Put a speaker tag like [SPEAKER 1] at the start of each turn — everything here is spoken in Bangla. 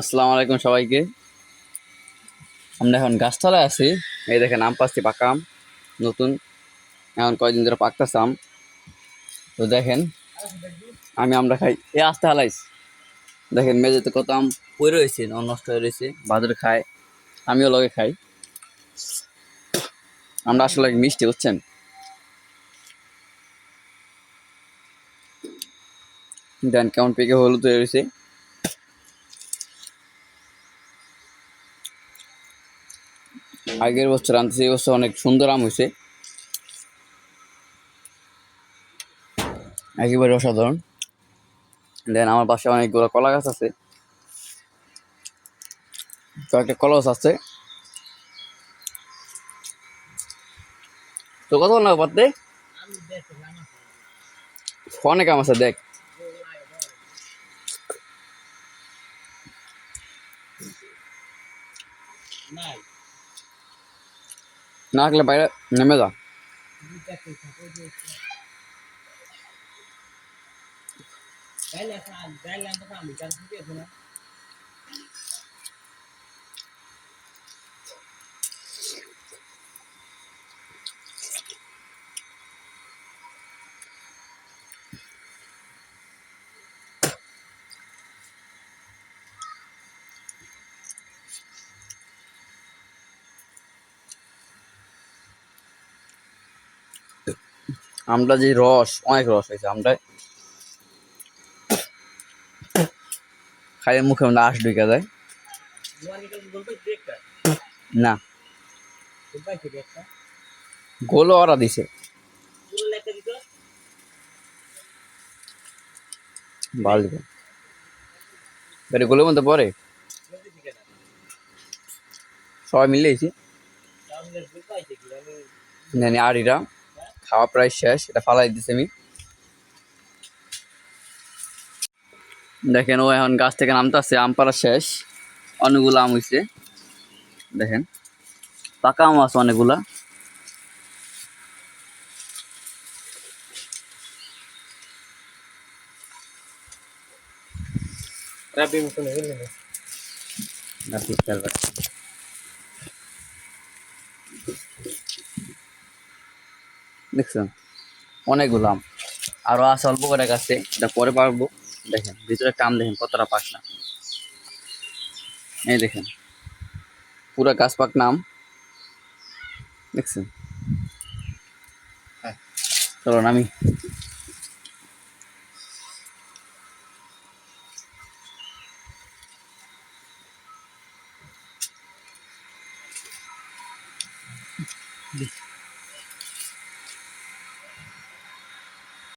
[SPEAKER 1] আসসালামু আলাইকুম সবাইকে। আমরা এখন গাছতলায় আছি। এই দেখেন আম পাচ্ছি পাকাম নতুন। এখন কয়দিন ধরে পাকতেছে আম। তো দেখেন, আমি আমরা খাই। এ আসতে হালাইস। দেখেন মেঝেতে কত আম পড়ে রয়েছে, নষ্ট হয়ে রয়েছে বাদুর খায়। আমিও লগে খাই। আমরা আসলে মিষ্টি, বুঝছেন? দেন কেমন পেকে হলুদ হয়ে রয়েছে। আগের বছর আনতেছি এই বছর অনেক সুন্দর আম হয়েছে একেবারে অসাধারণ। দেন আমার পাশে অনেকগুলো কলা গাছ আছে। কয়েকটা কলা গাছ আছে। তো কত না পাতে অনেক আম আছে, দেখ। থাকলে বাইরে নেমে যা আমরা যে রস, অনেক রস হয়েছে আমরা খাইয়ে মুখে মধ্যে আশ ঢুকে যায়। না। গোলও ওরা দিছে। গোলের মধ্যে পরে সবাই মিলে নেন আড়িরা খাওয়া প্রায় শেষ এটা ফালাই দিছে আমি। দেখেন ও এখন গাছ থেকে নামতে আসছে আম পাড়া শেষ অনেকগুলো আম হয়েছে দেখেন পাকা আম আছে অনেকগুলা। বাটা। দেখছেন? অনেকগুলো আম। আরও আছে অল্প করে গাছে এটা পরে পারব। দেখেন ভিতরে কাম দেখেন কতটা পাক না এই দেখেন পুরা গাছ পাক নাম দেখছেন? চলো নামি আমি।